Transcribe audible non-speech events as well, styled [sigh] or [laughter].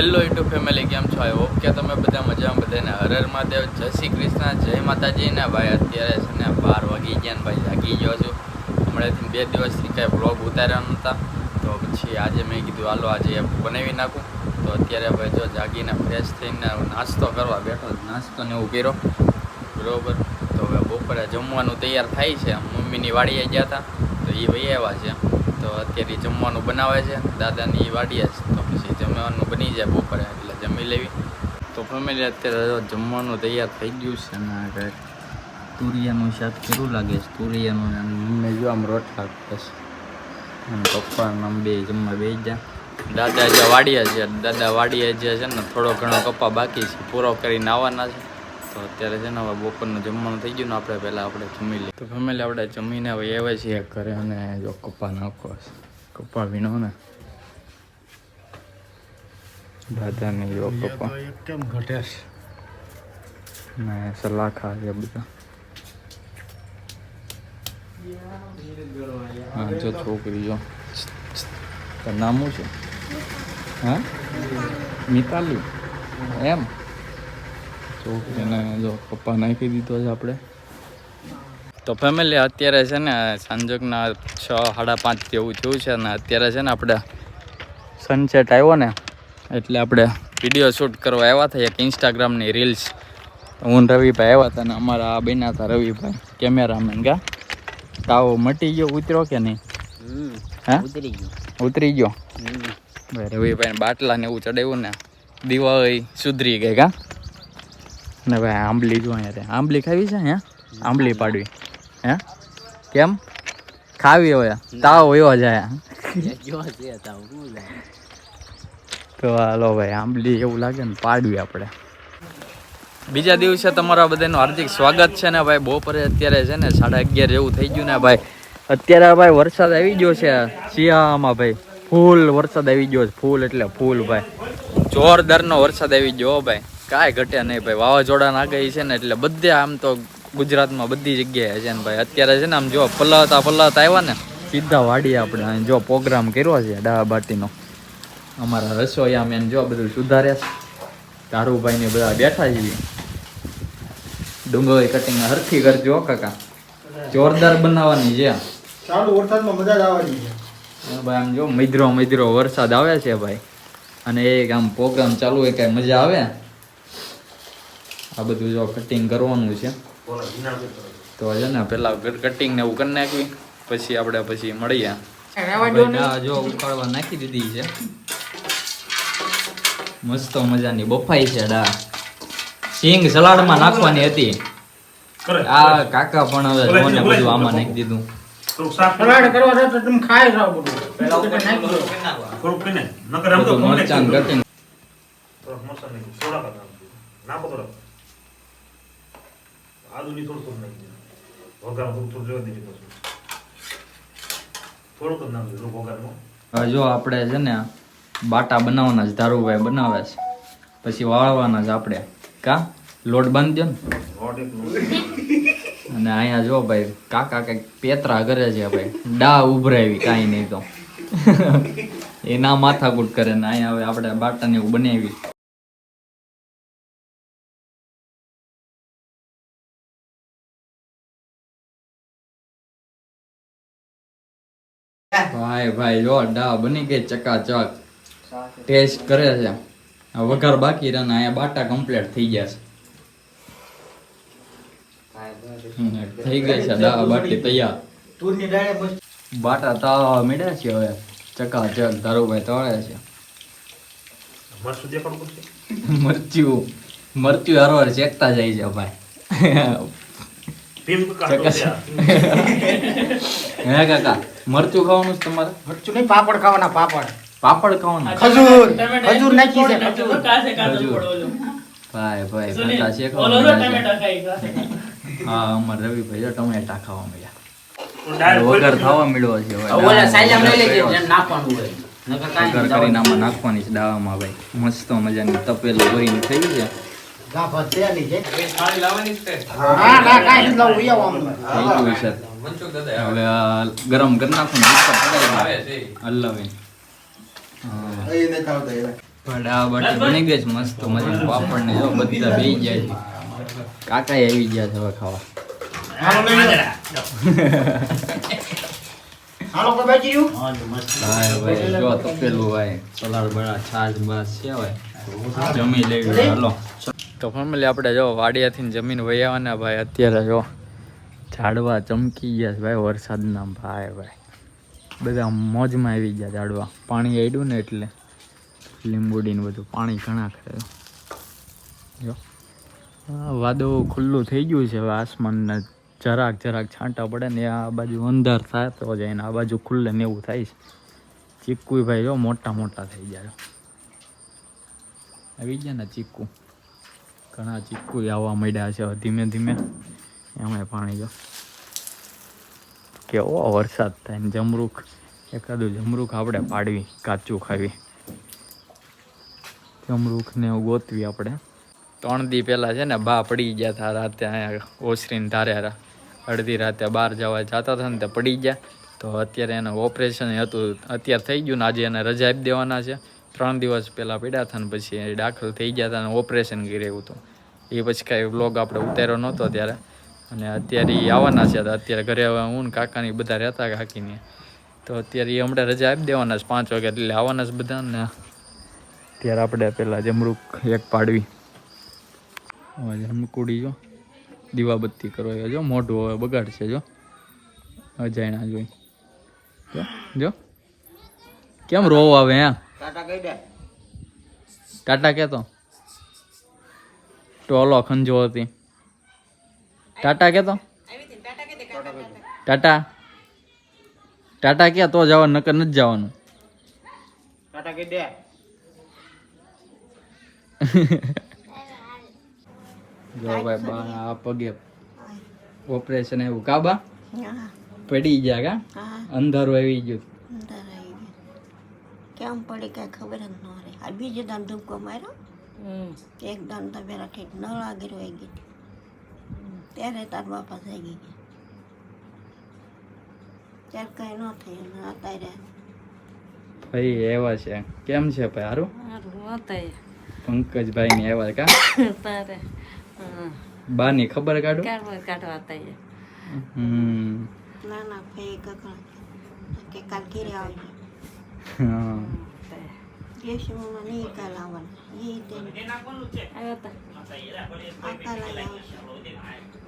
Hello YouTube family કેમ છો? આઈ કે તમે બધા મજામાં, બધાને હરર હર મહાદેવ. જય શ્રી કૃષ્ણ, જય માતાજી. ને ભાઈ, અત્યારે છે ને બાર વાગી ગયા ને ભાઈ, જાગી ગયો છું. હમણાંથી બે દિવસથી કાંઈ બ્લોગ ઉતાર્યા નહોતા. તો પછી આજે મેં કીધું, હાલો, આજે બનાવી નાખું. તો અત્યારે ભાઈ જો જાગીને ફ્રેશ થઈને નાસ્તો કરવા બેઠો નાસ્તો ને એવું કર્યો. બરાબર? તો હવે બપોરે જમવાનું તૈયાર થાય છે. મમ્મીની વાડીએ ગયા હતા તો એ ભાઈ આવ્યા છે. તો અત્યારે જમવાનું બનાવે છે. દાદાની વાડિયા છે તો પછી જમવાનું બની જાય બપોરે, એટલે જમી લેવી. તો ફેમિલી, અત્યારે જમવાનું તૈયાર થઈ ગયું છે ને કંઈક તુરિયાનું શાક કેવું લાગે છે? તુરિયાનું અને મમ્મી જો આમ રોટલા બસ અને પપ્પાને આમ બે જમવા બે જાય દાદા જે વાડીએ છે, દાદા વાડીએ જે છે ને થોડો ઘણો કપ્પા બાકી છે. પૂરો કરીને આવવાના છે. તો અત્યારે છે ને હવે બપોરનું જમવાનું થઈ ગયું ને આપણે પહેલાં આપણે જમી લઈએ. તો ફેમિલી આપણે જમીને હવે આવે છીએ ઘરે અને જો કપા નાખો છે કપા વીણો ને. દાદાને જો કપા. કેમ ઘટે ને સલાખા છે બધા. હા જો છોકરી જો. નામું છે? હા? મિતાલી. એમ? છોકરીને જો પપ્પા નાખી દીધો છે આપણે. તો ફેમિલી અત્યારે છે ને સાંજકના છ સાડા પાંચ જેવું થયું છે ને અત્યારે છે ને આપણે સનસેટ આવ્યો ને એટલે આપણે વીડિયો શૂટ કરવા આવ્યા હતા એક ઇન્સ્ટાગ્રામની રીલ્સ હું રવિભાઈ આવ્યા હતા ને અમારા આ બન્યા હતા રવિભાઈ કેમેરામેન કા? તાવો મટી ગયો ઉતર્યો કે નહીં? હા? ઉતરી ગયો. ઉતરી ગયો? ભાઈ રવિભાઈ બાટલા ને એવું ચડાવ્યું ને દિવાળી સુધરી ગઈ કા? ને ભાઈ આંબલી જો અહીંયા આંબલી ખાવી છે હે આંબલી પાડવી. હે? કેમ? ખાવી હોય. તાવ એવો જાય તો હાલો ભાઈ, આંબલી એવું લાગે ને પાડવી આપણે. બીજા દિવસે તમારા બધાનું હાર્દિક સ્વાગત છે ને ભાઈ, બપોરે અત્યારે છે ને સાડા અગિયાર જેવું થઈ ગયું ને ભાઈ. અત્યારે ભાઈ વરસાદ આવી ગયો છે, શિયાળામાં ભાઈ. ફૂલ વરસાદ આવી ગયો છે, ફૂલ એટલે ફૂલ ભાઈ. જોરદારનો વરસાદ આવી ગયો ભાઈ. કાંઈ ઘટે નહીં ભાઈ. વાવાઝોડા આગાહી છે ને એટલે બધે આમ તો ગુજરાતમાં બધી જગ્યાએ છે ને ભાઈ. અત્યારે છે ને આમ જો પલ્લાતા પલ્લાતા આવ્યા ને સીધા વાડીએ આપણે જો પ્રોગ્રામ કર્યો છે ડાબા બાટીનો અમારા રસોઈયા મેન જો બધું સુધારે છે. તારુભાઈ ને બધા બેઠા છીએ ડુંગળી કટિંગ હરખી કરજો કાકા. જોરદાર બનાવવાની છે. ચાલુ વરસાદમાં મજા જ આવવાની છે. ભાઈ આમ જો મિદ્રો મિદ્રો વરસાદ આવે છે ભાઈ. અને એક આમ પ્રોગ્રામ ચાલુ હોય કાંઈ મજા આવે. આ બધું જો કટિંગ કરવાનું છે. તો છે ને પેલા કટિંગ ને એવું કરી નાખવી પછી આપણે પછી મળીએ. જો ઉકાળવા નાખી દીધી છે. મસ્ત મજાની બફાઈ છે ડા. સિંગ સલાડમાં નાખવાની હતી. આ કાકા પણ હવે જોને બધું આમાં નાખી દીધું. સલાડ કરવા જાય તો તમે ખાઈ જાઓ બધું પેલા ઉપર નાખી દો બધું મરચાં કટિંગ આદુની થોડું થોડું નાખી દીધું વઘાર થોડું થોડું રહેવા દીધું પછી. થોડુંક જ નાખજો વઘારમાં હવે જો આપણે છે ને બાટા બનાવવાના જ ધારુભાઈ બનાવે છે. પછી વાળવાના જ આપણે. કા? લોટ બાંધ દો ને. અને અહીંયા જો ભાઈ કાકા કંઈક પેતરા કરે છે ભાઈ. ડા ઉભરાવી કાંઈ નહીં તો. [laughs] એના માથાકૂટ કરે ને અહીંયા હવે આપણે બાટાને એવું બનાવી. ભાઈ ભાઈ જો ડા બની ગઈ ચકાચક. ટેસ્ટ કરે છે. વઘાર બાકી રહે અહીંયા બાટા કમ્પ્લીટ થઈ ગયા છે. થઈ ગઈ છે ડા બાટી તૈયાર. તુરની દાળે બસ. બાટા તાવા મીડ્યા છે હવે. ચકાચક ધારુભાઈ તળે છે. મરચું મરચું પડશે મરચ્યું મરચ્યું હરવાર ચેકતા જાય છે ભાઈ. [laughs] હે કાકા મરચું ખાવાનું છે તમારે? મરચું નહીં પાપડ ખાવાના પાપડ. પાપડ ખાવાનું? ખજૂર. ખજૂર. નાખી છે ખજૂર. ભાઈ ભાઈ કાકા છે. હા અમાર રવિભાઈ ભાઈ ટમેટા ખાવા મળ્યા. વગર ખાવા મળ્યો છે નહીં કરીને આમાં નાખવાની છે દાવામાં ભાઈ. મસ્ત મજાની તપેલું ભરીને થઈ છે. ગરમ કરી નાખું ગઈ છે મસ્ત મજા પાપડ ને જો બધા બેસી ગયા છે. કાકા આવી ગયા છે હવે ખાવા. [laughs] જમી લેવી હાલો. તો ફેમિલી આપણે જો વાડિયાથી જમીન વહી આવવાના ભાઈ અત્યારે જો ઝાડવા ચમકી ગયા છે ભાઈ વરસાદના ભાઈ ભાઈ. બધા મોજમાં આવી ગયા ઝાડવા. પાણી આડ્યું ને એટલે લીંબુડી ને બધું પાણી ઘણા ખરે જો. હા, વાદળું ખુલ્લું થઈ ગયું છે હવે આસમાનને જરાક જરાક છાંટા પડે ને આ બાજુ અંધાર થાય તો જાય ને આ બાજુ ખુલ્લે ને એવું થાય છે. ચીકુ ભાઈ જો મોટા મોટા થઈ ગયા આવી ગયા ને ચીકુ. ઘણા ચીકુ આવવા માંડ્યા છે. ધીમે ધીમે એમાં પાણી જો. કેવો વરસાદ થાય ને જમરૂખ. એકાદું જમરૂખ આપણે પાડવી, કાચું ખાવી. જમરૂખને એવું ગોતવી આપણે. ત્રણ દી પહેલાં છે ને બા પડી ગયા હતા રાતે અહીંયા ઓસરીને ધાર્યા અડધી રાતે બહાર જવા જતા હતા ને તે પડી ગયા. તો અત્યારે એને ઓપરેશન હતું, અત્યારે થઈ ગયું ને આજે એને રજા આપી દેવાના છે. ત્રણ દિવસ પહેલાં પડ્યા હતા ને પછી દાખલ થઈ ગયા હતા અને ઓપરેશન કર્યું હતું. એ પછી કાંઈ વ્લોગ આપણે ઉતાર્યો નહોતો ત્યારે. અને અત્યારે એ આવવાના છે. અત્યારે ઘરે હવે હું ને કાકાની બધા રહેતા કાકીને. તો અત્યારે એ હમણાં રજા આપી દેવાના છે પાંચ વાગે એટલે આવવાના છે બધા ને. ત્યારે આપણે પહેલાં જમરૂક એક પાડવી. જમકુડી જો. દીવાબત્તી કરો એ જો. મોઢું હવે બગાડશે જો. અજાયણા જોઈ. જો જો. કેમ રોવ આવે હે? ટાટા કહી દે. ટાટા કેતો ટોલો ખંજો હતી. ટાટા કેતો ટાટા. ટાટા ક્યાં તો જવાનું નકર નથી જવાનું. ટાટા કહી દે. [laughs] જો ભાઈ બા આ પગે ઓપરેશન એવું કાબા પડી ગયા કા? અંધારું આવી ગયું. કેમ પડી કાંઈ ખબર જ ન રહે. આ બીજો દાન ધૂપકો માર્યો? એક દાન તો પેલા ઠીક ન લાગી રહી ગઈ ત્યારે તાર વાપસ આવી ગઈ ત્યારે કઈ ન થયું અત્યારે ભાઈ એવા છે. કેમ છે ભાઈ? હારું? પંકજભાઈ ને એવા કા? તારે બાની ખબર કાઢો? કાઢવા હમ. ના ના ફઈ કકડા કે કાલ ઘેરે આવજે. હા [laughs]